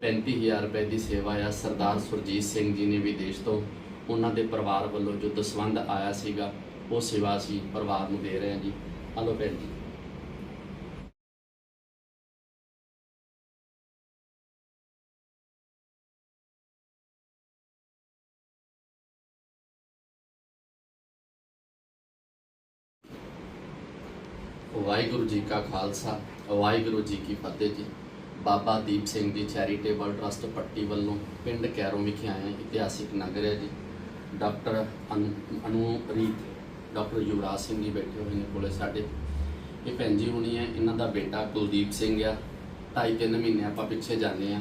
35000 ਰੁਪਏ ਦੀ ਸੇਵਾ ਆ ਸਰਦਾਰ ਸੁਰਜੀਤ ਸਿੰਘ ਜੀ ਨੇ ਵਿਦੇਸ਼ ਤੋਂ। ਉਹਨਾਂ ਦੇ ਪਰਿਵਾਰ ਵੱਲੋਂ ਜੋ ਦਸਵੰਧ ਆਇਆ ਸੀਗਾ, ਉਹ ਸੇਵਾ ਅਸੀਂ ਪਰਿਵਾਰ ਨੂੰ ਦੇ ਰਹੇ ਹਾਂ ਜੀ। ਹਲੋ ਭੈਣ ਜੀ। ਵਾਹਿਗੁਰੂ ਜੀ ਕਾ ਖਾਲਸਾ, ਵਾਹਿਗੁਰੂ ਜੀ ਕੀ ਫਤਿਹ ਜੀ। ਬਾਬਾ ਦੀਪ ਸਿੰਘ ਜੀ ਚੈਰੀਟੇਬਲ ਟਰਸਟ ਪੱਟੀ ਵੱਲੋਂ ਪਿੰਡ ਕੈਰੋਂ ਵਿਖੇ ਆਏ ਹਾਂ, ਇਤਿਹਾਸਿਕ ਨਗਰ ਹੈ ਜੀ। ਡਾਕਟਰ ਅਨੂ- ਅਨੂਰੀਤ, ਡਾਕਟਰ ਯੁਵਰਾਜ ਸਿੰਘ ਜੀ ਬੈਠੇ ਹੋਏ ਨੇ ਕੋਲੇ ਸਾਡੇ। ਇਹ ਭੈਣ ਜੀ ਹੋਣੀ ਹੈ, ਇਹਨਾਂ ਦਾ ਬੇਟਾ ਕੁਲਦੀਪ ਸਿੰਘ ਆ। ਢਾਈ ਤਿੰਨ ਮਹੀਨੇ ਆਪਾਂ ਪਿੱਛੇ ਜਾਂਦੇ ਆ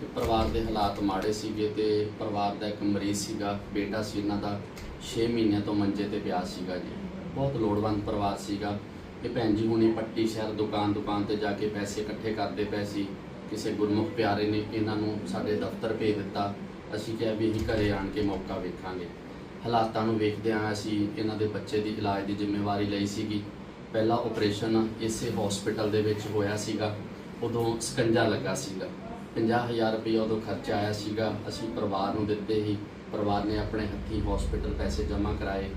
ਤੇ ਪਰਿਵਾਰ ਦੇ ਹਾਲਾਤ ਮਾੜੇ ਸੀਗੇ ਤੇ ਪਰਿਵਾਰ ਦਾ ਇੱਕ ਮਰੀਜ਼ ਸੀਗਾ, ਬੇਟਾ ਸੀ ਇਹਨਾਂ ਦਾ। 6 ਮਹੀਨਿਆਂ ਤੋਂ ਮੰਜੇ ਤੇ ਪਿਆ ਸੀਗਾ ਜੀ। ਬਹੁਤ ਲੋੜਵੰਦ ਪਰਿਵਾਰ ਸੀਗਾ। ਇਹ ਭੈਣ ਜੀ ਹੁਣੇ ਪੱਟੀ ਸ਼ਹਿਰ ਦੁਕਾਨ ਦੁਕਾਨ ਤੇ ਜਾ ਕੇ ਪੈਸੇ ਇਕੱਠੇ ਕਰਦੇ ਪਏ ਸੀ, ਕਿਸੇ ਗੁਰਮੁਖ ਪਿਆਰੇ ਨੇ ਇਹਨਾਂ ਨੂੰ ਸਾਡੇ ਦਫ਼ਤਰ ਭੇਜ ਦਿੱਤਾ। ਅਸੀਂ ਕਿਹਾ ਵੀ ਅਸੀਂ ਘਰੇ ਆਣ ਕੇ ਮੌਕਾ ਵੇਖਾਂਗੇ। ਹਾਲਾਤਾਂ ਨੂੰ ਵੇਖਦਿਆਂ ਅਸੀਂ ਇਹਨਾਂ ਦੇ ਬੱਚੇ ਦੀ ਇਲਾਜ ਦੀ ਜ਼ਿੰਮੇਵਾਰੀ ਲਈ ਸੀਗੀ। ਪਹਿਲਾ ਆਪਰੇਸ਼ਨ ਇਸੇ ਹਸਪੀਟਲ ਦੇ ਵਿੱਚ ਹੋਇਆ ਸੀਗਾ। ਉਦੋਂ ਸਕੰਜਾ ਲੱਗਾ ਸੀਗਾ। 50000 ਰੁਪਏ ਉਦੋਂ ਖਰਚਾ ਆਇਆ ਸੀਗਾ। ਅਸੀਂ ਪਰਿਵਾਰ ਨੂੰ ਦਿੱਤੇ ਹੀ ਪਰਿਵਾਰ ਨੇ ਆਪਣੇ ਹੱਥੀਂ ਹਸਪੀਟਲ ਪੈਸੇ ਜਮ੍ਹਾਂ ਕਰਾਏ।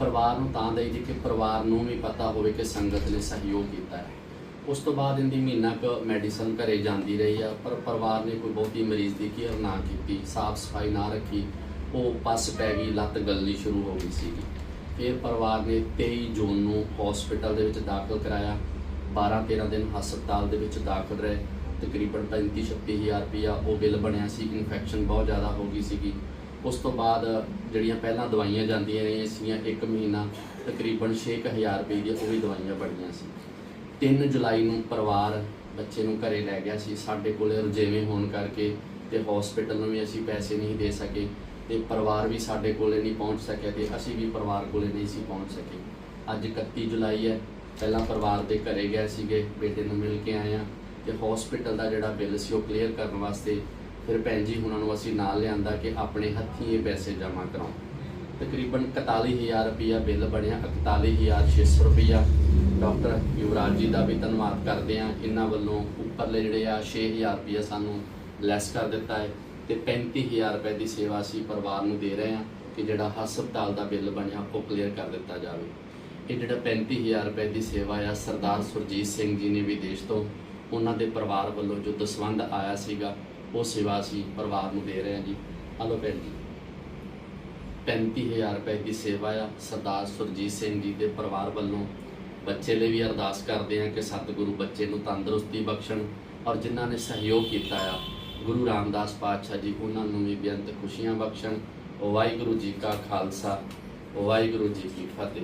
ਪਰਿਵਾਰ ਨੂੰ ਤਾਂ ਦੇਈ ਜੀ ਕਿ ਪਰਿਵਾਰ ਨੂੰ ਵੀ ਪਤਾ ਹੋਵੇ ਕਿ ਸੰਗਤ ਨੇ ਸਹਿਯੋਗ ਕੀਤਾ ਹੈ। ਉਸ ਤੋਂ ਬਾਅਦ ਇਹਦੀ ਮਹੀਨਾ ਕੁ ਮੈਡੀਸਨ ਘਰੇ ਜਾਂਦੀ ਰਹੀ ਆ, ਪਰ ਪਰਿਵਾਰ ਨੇ ਕੋਈ ਬਹੁਤੀ ਮਰੀਜ਼ ਦੀ ਕੇਅਰ ਨਾ ਕੀਤੀ, ਸਾਫ਼ ਸਫ਼ਾਈ ਨਾ ਰੱਖੀ, ਉਹ ਪਸ ਪੈ ਗਈ, ਲੱਤ ਗਲਣੀ ਸ਼ੁਰੂ ਹੋ ਗਈ ਸੀਗੀ। ਫਿਰ ਪਰਿਵਾਰ ਨੇ 23 ਜੂਨ ਨੂੰ ਹਸਪੀਟਲ ਦੇ ਵਿੱਚ ਦਾਖਲ ਕਰਾਇਆ 12-13 ਦਿਨ ਹਸਪਤਾਲ ਦੇ ਵਿੱਚ ਦਾਖਲ ਰਹੇ, ਤਕਰੀਬਨ 35-36 ਹਜ਼ਾਰ ਰੁਪਇਆ ਉਹ ਬਿੱਲ ਬਣਿਆ ਸੀ ਇਨਫੈਕਸ਼ਨ ਬਹੁਤ ਜ਼ਿਆਦਾ ਹੋ ਗਈ ਸੀਗੀ। ਉਸ ਤੋਂ ਬਾਅਦ ਜਿਹੜੀਆਂ ਪਹਿਲਾਂ ਦਵਾਈਆਂ ਜਾਂਦੀਆਂ ਰਹੀਆਂ ਸੀਗੀਆਂ 1 ਮਹੀਨਾ ਤਕਰੀਬਨ 6000 ਰੁਪਏ ਦੀਆਂ ਉਹ ਵੀ ਦਵਾਈਆਂ ਬਣੀਆਂ ਸੀ। 3 ਜੁਲਾਈ ਨੂੰ ਪਰਿਵਾਰ ਬੱਚੇ ਨੂੰ ਘਰੇ ਲੈ ਗਿਆ ਸੀ। ਸਾਡੇ ਕੋਲ ਰੁਝੇਵੇਂ ਹੋਣ ਕਰਕੇ ਤੇ ਹਸਪੀਟਲ ਨੂੰ ਵੀ ਅਸੀਂ ਪੈਸੇ ਨਹੀਂ ਦੇ ਸਕੇ ਤੇ ਪਰਿਵਾਰ ਵੀ ਸਾਡੇ ਕੋਲੇ ਨਹੀਂ ਪਹੁੰਚ ਸਕਿਆ ਤੇ ਅਸੀਂ ਵੀ ਪਰਿਵਾਰ ਕੋਲੇ ਨਹੀਂ ਸੀ ਪਹੁੰਚ ਸਕੇ। ਅੱਜ 31 ਜੁਲਾਈ ਹੈ। ਪਹਿਲਾਂ ਪਰਿਵਾਰ ਦੇ ਘਰੇ ਗਏ ਸੀਗੇ, ਬੇਟੇ ਨੂੰ ਮਿਲ ਕੇ ਆਏ ਆ ਤੇ ਹਸਪੀਟਲ ਦਾ ਜਿਹੜਾ ਬਿੱਲ ਸੀ ਉਹ ਕਲੀਅਰ ਕਰਨ ਵਾਸਤੇ ਫਿਰ ਭੈਣ ਜੀ ਉਹਨਾਂ ਨੂੰ ਅਸੀਂ ਨਾਲ ਲਿਆਂਦਾ ਕਿ ਆਪਣੇ ਹੱਥੀਂ ਇਹ ਪੈਸੇ ਜਮ੍ਹਾਂ ਕਰਾਉਣ। ਤਕਰੀਬਨ 41000 ਰੁਪਇਆ ਬਿੱਲ ਬਣਿਆ 41600 ਰੁਪਇਆ ਡਾਕਟਰ ਯੁਵਰਾਜ ਜੀ ਦਾ ਵੀ ਧੰਨਵਾਦ ਕਰਦੇ ਆ ਇਹਨਾਂ ਵੱਲੋਂ ਉੱਪਰਲੇ ਜਿਹੜੇ ਆ 6000 ਰੁਪਇਆ ਸਾਨੂੰ ਲੈਸ ਕਰ ਦਿੱਤਾ ਹੈ ਤੇ 35000 ਰੁਪਏ ਦੀ ਸੇਵਾ ਅਸੀਂ ਪਰਿਵਾਰ ਨੂੰ ਦੇ ਰਹੇ ਆ ਕਿ ਜਿਹੜਾ ਹਸਪਤਾਲ ਦਾ ਬਿੱਲ ਬਣਿਆ ਉਹ ਕਲੀਅਰ ਕਰ ਦਿੱਤਾ ਜਾਵੇ। ਇਹ ਜਿਹੜਾ 35000 ਰੁਪਏ ਦੀ ਸੇਵਾ ਆ, ਸਰਦਾਰ ਸੁਰਜੀਤ ਸਿੰਘ ਜੀ ਨੇ ਵਿਦੇਸ਼ ਤੋਂ ਉਹਨਾਂ ਦੇ ਪਰਿਵਾਰ ਵੱਲੋਂ ਜੋ ਦਸਵੰਧ ਆਇਆ ਸੀਗਾ ਉਹ ਸੇਵਾ ਅਸੀਂ ਪਰਿਵਾਰ ਨੂੰ ਦੇ ਰਹੇ ਹਾਂ ਜੀ। ਹਲੋ ਭੈਣ ਜੀ। 35000 ਰੁਪਏ ਦੀ ਸੇਵਾ ਆ। ਸਰਦਾਰ ਸੁਰਜੀਤ ਸਿੰਘ ਜੀ ਦੇ ਪਰਿਵਾਰ ਵੱਲੋਂ ਬੱਚੇ ਲਈ ਵੀ ਅਰਦਾਸ ਕਰਦੇ ਹਾਂ ਕਿ ਸਤਿਗੁਰੂ ਬੱਚੇ ਨੂੰ ਤੰਦਰੁਸਤੀ ਬਖਸ਼ਣ ਔਰ ਜਿਨ੍ਹਾਂ ਨੇ ਸਹਿਯੋਗ ਕੀਤਾ ਆ, ਗੁਰੂ ਰਾਮਦਾਸ ਪਾਤਸ਼ਾਹ ਜੀ, ਉਹਨਾਂ ਨੂੰ ਵੀ ਬੇਅੰਤ ਖੁਸ਼ੀਆਂ ਬਖਸ਼ਣ। ਵਾਹਿਗੁਰੂ ਜੀ ਕਾ ਖਾਲਸਾ, ਵਾਹਿਗੁਰੂ ਜੀ ਕੀ ਫਤਿਹ।